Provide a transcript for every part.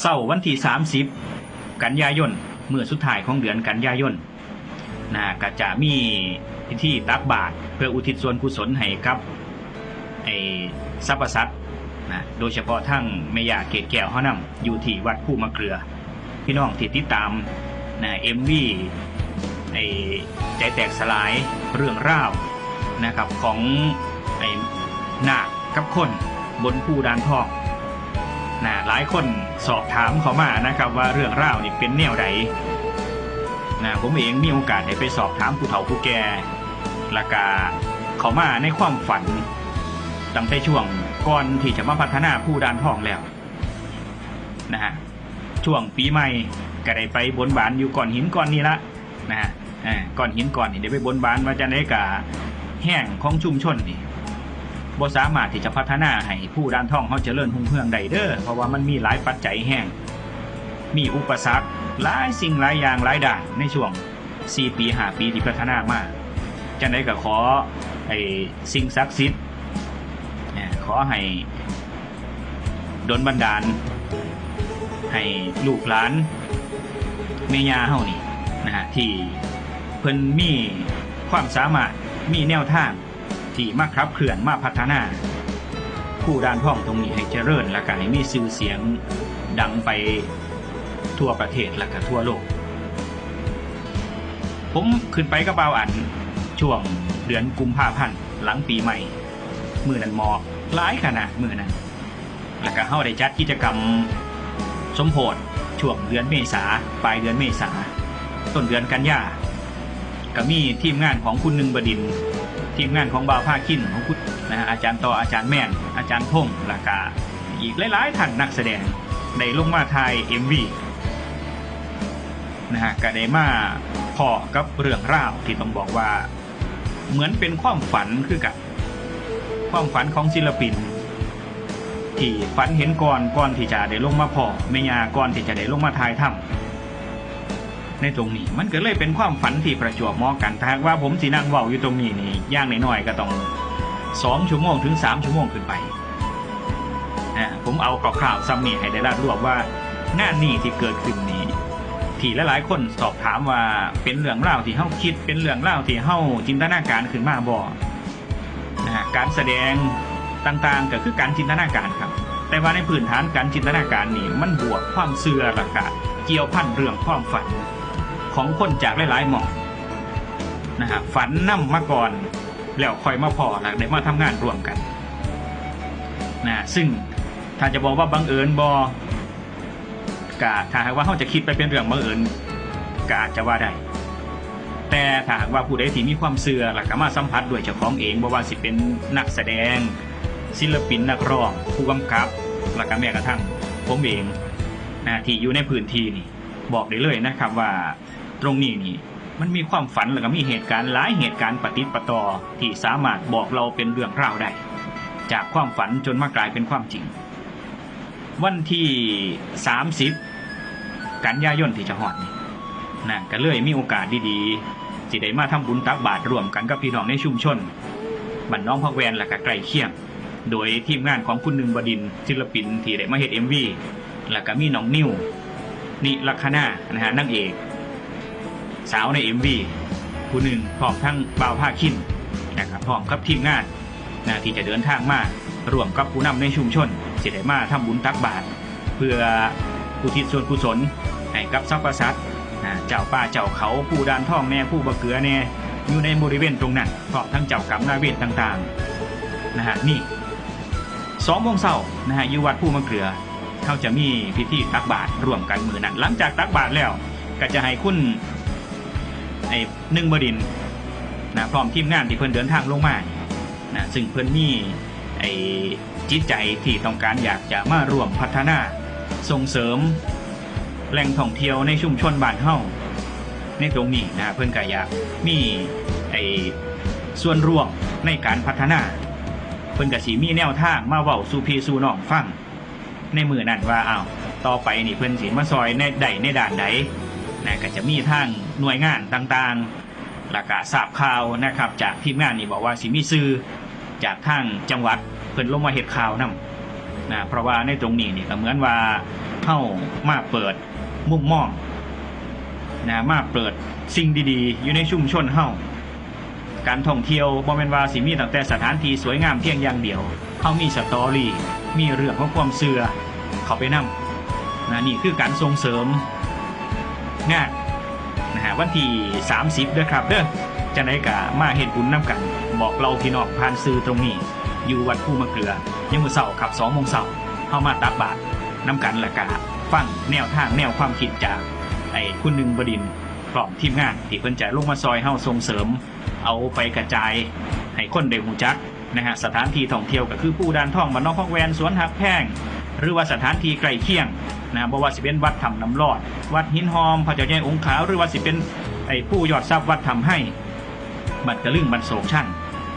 เศร้าวันที่30 กันยายนเมื่อสุดท้ายของเดือนกันยายนนะก็จะมีพิธีตักบาตรเพื่ออุทิศส่วนกุศลให้กับไอ้สรรพสัตว์นะโดยเฉพาะทั้งเมยาเกตแก้วเฮานำอยู่ที่วัดผู้มะเกลือ พี่น้องที่ติดตามนะเอ็มวีไอ้ใจแตกสลายเรื่องราวนะครับของไอ้นาคกับคนบนผู้ดานทอง นะหลายคนสอบถามเขามานะครับว่าเรื่องราวนี่เป็นแนวใดนะผมเองมีโอกาสได้ไปสอบถามผู้เฒ่าผู้แก่ละกาเขามาในความฝันตั้งแต่ช่วงก่อนที่จะมาพัฒนาผู้ดานทองแล้วนะฮะช่วงปีใหม่ก็ได้ไปบนบานอยู่ก่อนหินก่อนนี้ละนะฮะก่อนหินก่อนนี่ได้ไปบนบานว่าจะได้กะแห้งของชุมชนนี่ บ่สามารถที่จะพัฒนาให้ผู้ด้านท่องเขาจเจริญหุ่งเฮืองได้เด้อเพราะว่ามันมีหลายปัจจัยแห้ง มีอุปสรรคหลายสิ่งหลายอย่างหลายด่านในช่วง 4 ปี 5 ปีที่พัฒนามากจังได้ก็ขอไอ้สิ่งศักดิ์สิทธิ์เนี่ยขอให้ดลบันดาล ให้ลูกหลานเมียาเฮานี่นะฮะที่เพิ่นมีความสามารถมีแนวทาง ที่มาครับเคลื่อนมาพัฒนาผู้ด้านพ่องตรงนี้ให้เจริญและก็ให้มีชื่อเสียงดังไปทั่วประเทศและก็ทั่วโลก ผมขึ้นไปกับเบาอันช่วงเดือนกุมภาพันธ์หลังปีใหม่มือนันหมอกหลายขนาดมือนั้นแล้วก็เฮาได้จัดกิจกรรมสมโพธช่วงเดือนเมษาปลายเดือนเมษาต้นเดือนกันยาก็มีทีมงานของคุณหนึ่งบดิน ทีมงานของบ่าวภาคินของคุณนะฮะอาจารย์ต่ออาจารย์แม่นอาจารย์พงษ์ล้วก็อีกหลายๆท่านนักแสดงได้ลงมาถ่าย MV นะฮะก็ได้มาพอกับเรื่องราวที่ต้องบอกว่า เหมือนเป็นความฝันคือกับความฝันของศิลปิน ที่ฝันเห็นก่อนก่อนที่จะได้ลงมาพอเมียาก่อนที่จะได้ลงมาทายถ้ำ ในตรงนี้ มันก็เลยเป็นความฝันที่ประจวบเหมาะกันถ้าหากว่าผมสีนั่งเว้าอยู่ตรงนี้นี่ย่างน้อยๆก็ต้องสองชั่วโมงถึงสามชั่วโมงขึ้นไปนะผมเอาคร่าวๆซ้ำนี่ให้ได้รับรวบว่างานนี้ที่เกิดขึ้นนี้ที่หลายๆคนสอบถามว่าเป็นเรื่องเล่าที่เฮาคิด เป็นเรื่องเล่าที่เฮาจินตนาการขึ้นมาบ่นะการแสดงต่างๆก็คือการจินตนาการครับ แต่ว่าในพื้นฐานการจินตนาการนี่มันบวกความเชื่อละก็เกี่ยวพันเรื่องความฝัน ของคนจากหลายๆหม่องนะฮะฝันนํมาก่อน แล้วคอยมาพอแล้วได้มาทำงานร่วมกันนะซึ่งถ้าจะบอกว่าบังเอิญบ่กะถ้าหากว่าเขาจะคิดไปเป็นเรื่องบังเอิญกาจะว่าได้แต่ถ้าหากว่าผู้ใดที่มีความเสื่อหลักมาสัมผัสด้วยเจ้าของเองบ่ว่าสิเป็นนักแสดง ศิลปินนักร้อง ผู้กำกับและก็แม้กระทั่งผมเองนะที่อยู่ในพื้นที่นี่บอกได้เลยนะครับว่า ตรงนี้นี่ มันมีความฝันแล้วก็มีเหตุการณ์หลายเหตุการณ์ปฏิปต่อที่สามารถบอกเราเป็นเรื่องราวได้ จากความฝันจนมากลายเป็นความจริง วันที่ 30 กันยายนที่จะหอดนี่นะก็เลยมีโอกาสดีๆสิได้มาทำบุญตักบาตรร่วมกันกับพี่น้องในชุมชนบ้านน้องพักแวนและก็ใกล้เคียง โดยทีมงานของคุณหนึ่งบดินศิลปินที่ได้มาเฮ็ดเอ็มวีแล้วก็มีน้องนิวนิลักษณานะฮะนางเอก สาวในเอ็มวีผู้หนึ่งพร้อมทั้งบ่าวผ้าขินนะครับพร้อมกับทีมงานนะที่จะเดินทางมาร่วมกับผู้นำในชุมชนสิได้มาทำบุญตักบาตรเพื่ออุทิศส่วนกุศลให้กับสรรพสัตนะเจ้าป่าเจ้าเขาผู้ดานท่องแน่ผู้บะเกือแน่อยู่ในบริเวณตรงนั้นพร้อมทั้งเจ้ากรรมนายเวรต่างๆนะฮะนี่สองโมงเช้านะฮะอยู่วัดผู้มะเกลือเขาจะมีพิธีตักบาตรร่วมกันมือนั้นหลังจากตักบาตรแล้ว ก็จะให้คุณ ไอ้หนึ่งบดินนะพร้อมทีมงานที่เพิ่นเดินทางลงมานะซึ่งเพิ่นมีไอ้จิตใจที่ต้องการอยากจะมาร่วมพัฒนาส่งเสริมแหล่งท่องเที่ยวในชุมชนบ้านเฮาในตรงนี้นะเพิ่นก็อยากมีไอ้ส่วนร่วมในการพัฒนา เพิ่นก็สิมีแนวทางมาเว้าสู่พี่สู่น้องฟังในมือนั้นว่าอ้าวต่อไปนี่เพิ่นสิมาซอยในใดในด่านใด นะก็จะมีทางหน่วยงานต่างๆแล้วก็ทราบข่าวนะครับ จากทีมงานนี่บอกว่าสิมีซื้อจากทางจังหวัดเพิ่นลงมาเฮ็ดข่าวนํนะเพราะว่าในตรงนี้นี่ก็เหมือนว่าเฮามาเปิดมุมมองนะมาเปิดสิ่งดีๆ อยู่ในชุมชนเฮาการท่องเที่ยวบ่แม่นว่าสิมีตั้งแต่สถานที่สวยงามเพียงอย่างเดียวเฮามีสตอรี่มีเรื่องของความเชื่อเขาไปนำนะนี่คือการส่งเสริม งานนะฮะวันที่ 30เด้อครับเด้อจะไหนกะมาเฮ็ดบุญนํกัน บอกเราพี่น้องผ่านซื้อตรงนี้ อยู่วัดผู้มะเกลือยังมือเสาร์ขับ2โมงเสาร์เข้ามาตักบาตรนำกันละกะฟังแนวทางแนวความคิดจากไอ้คุณหนึ่งบดินทร์พร้อมทีมงานที่เพิ่นจะลงมาซอยเฮาส่งเสริม เอาไปกระจายให้คนได้หูจักนะฮะสถานที่ท่องเที่ยวก็คือผู้ดานท่องบ้านนอกพอกแวนสวนหักแพงหรือว่าสถานที่ใกล้เคียง นะบ่ว่าสิเป็นวัดถ้ำน้ำรอด วัดหินหอมพระเจ้าใหญ่องค์ขาวหรือว่าสิเป็นไอ้ผู้ยอดทรัพย์วัดทำให้ บัตรกระลึงบัตรโศกชั่น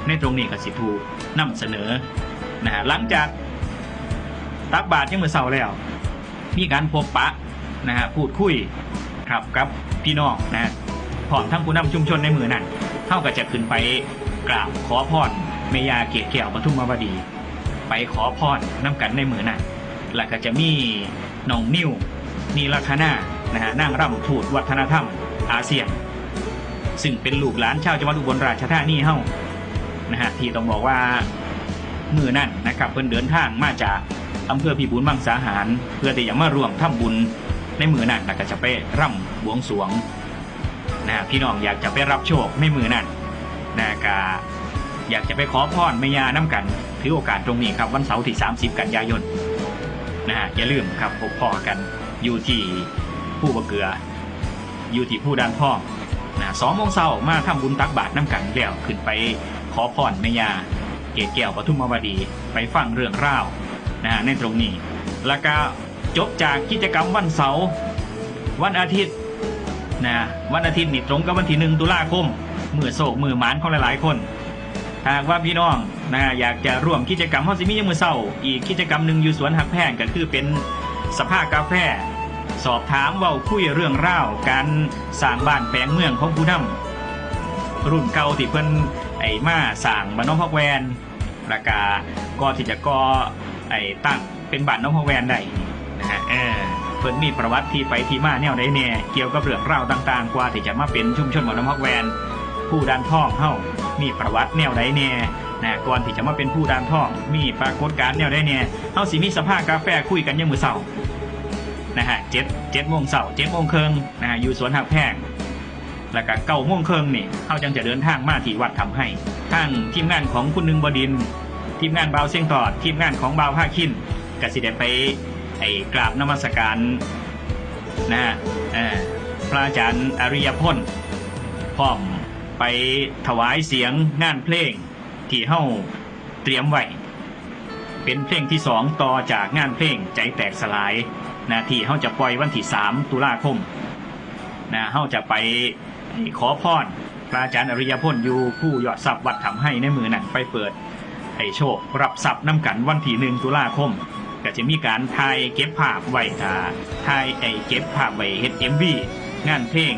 ในตรงนี้ก็สิถูกนำเสนอนะฮะหลังจากตักบาตรยังมือเสาร์แล้ว มีการพบปะนะฮะพูดคุยครับกับพี่น้องนะฮะพร้อมทั้งผู้นำชุมชนในมือนั้นเท่ากับจะขึ้นไปกราบขอพรเมยาเกศแก้วปทุมมวดี ไปขอพรน้ำกันในมือนั้นแล้วก็จะมี นองนิวนีลัคนานะฮะนั่งร่ำทูตวัฒนธรรม อาเซียน ซึ่งเป็นลูกหลานชาวจังหวัดอุบลราชธานีเฮานะฮะที่ต้องบอกว่ามือนั่นนะครับเพิ่นเดินทางมาจากอำเภอพิบูลมังสาหาร เพื่อที่จะมาร่วมทำบุญในมือนั่นแล้วก็จะไปร่ำบวงสรวงนะฮะพี่น้องอยากจะไปรับโชคในมือนั่นนะกาอยากจะไปขอพรแม่ยาน้ำกัน ถือโอกาสตรงนี้ครับวันเสาร์ที่ 30 กันยายน นะฮะอย่าลืมครับพบพอกันอยู่ที่ผู้บะเกือ อยู่ที่ผู้ดานพ่องนะสองโมงเช้ามาทำบุญตักบาตรน้ำกันแล้วขึ้นไปขอพรแม่ยาเกศแก้วปทุมวดี ไปฟังเรื่องราวนะฮะในตรงนี้ แล้วก็จบจากกิจกรรมวันเสาร์วันอาทิตย์นะวันอาทิตย์นี่ตรงกับวันที่หนึ่งตุลาคมมือโศกมือหมานของหลายๆคน หากว่าพี่น้องนะอยากจะร่วมกิจกรรมฮอสิมียมมือเศร้า อีกกิจกรรมหนึ่งอยู่สวนหักแพงก็คือเป็นสภากาแฟ สอบถามเว้าคุยเรื่องราวการสร้างบ้านแปลงเมืองของผู้นำรุ่นเก่าที่เพิ่นไอ้มาสร้างบ้านน้องฮอกแวนแล้วก็ก็ที่จะก่อไอ้ตั้งเป็นบ้านน้องฮอกแวนได้นะฮะเออเพิ่นมีประวัติที่ไปที่มาแนวใดแน่เกี่ยวกับเรื่องราวต่าง ๆ กว่าที่จะมาเป็นชุมชนบ้านน้องฮอกแวนผู้ดานท่องเฮา มีประวัติแนวใดแน่นะก่อนที่จะมาเป็นผู้ดานท่องมีปรากฏการณ์แนวใดแน่เฮาสิมีสภาพกาแฟคุยกันยามมื้อเช้านะฮะเจ็ดเจ็ดโมงเสาร์เจ็ดโมงครึ่งนะฮะอยู่สวนหักแพงแล้วก็เก้าโมงครึ่งนี่เขาจังจะเดินทางมาที่วัดทำให้ท่านทีมงานของคุณนึงบดิน ทีมงานบาวเสียงตอด ทีมงานของบาวภาคินกสิได้ไปไอ้กราบนมัสการนะฮะเอ่อพระอาจารย์อริยพลพร้อม ไปถวายเสียงงานเพลง ที่เฮ้าเตรียมไว้เป็นเพลงที่สองต่อจากงานเพลงใจแตกสลายนะที่เขาจะปล่อยวันที่3ตุลาคมนะเขาจะไปขอพรพระอาจารย์อริยพลอยู่ผู้ยอดทรัพย์วัดทำให้ในมือนั่นไปเปิดให้โชครับทรัพย์น้ำกันวันที่หนึ่งตุลาคม ก็จะมีการถ่ายเก็บภาพไว้ท่าถ่ายไอเก็บภาพไว้เฮ็ดเอ็มวีงานเพลง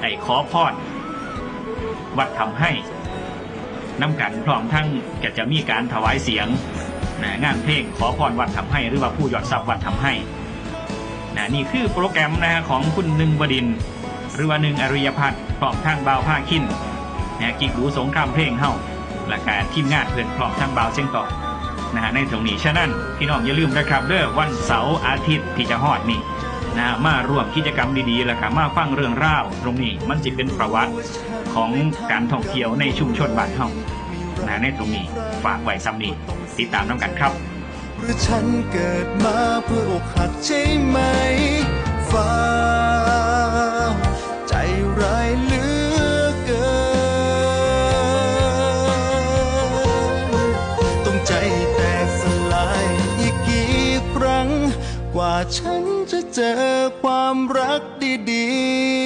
ไอขอพร วัดทำให้น้ำกันพร้อมทั้งก็จะมีการถวายเสียงนะงานเพลงขอพรวัดทำให้ หรือว่าผู้ยอดทรัพย์วัดทำให้นะนี่คือโปรแกรมนะฮะของคุณหนึ่งบดิน หรือว่าหนึ่งอริยพัฒน์พร้อมทางบาวผ้าขินนะกิกดูสงครามเพลงเฮาและการทีมงานเพื่อนพร้อมทางบาวเชียงต่อนะฮะในตรงนี้ฉะนั้นพี่น้องอย่าลืมนะครับเด้อวันเสาร์อาทิตย์ที่จะฮอดนี่นะมาร่วมกิจกรรมดีๆแล้วก็มาฟังเรื่องราวตรงนี้มันจะเป็นประวัติ ของการท่องเที่ยวในชุมชนบ้านเฮานะในตรงนี้ฝากไว้ซ้ำนี้ติดตามน้ำกันครับหรือฉันเกิดมาเพื่ออกหักใช่ไหมฟ้าใจร้ายเหลือเกินต้องใจแตกสลายอีกกี่ครั้ง กว่าฉันจะเจอความรักดีๆ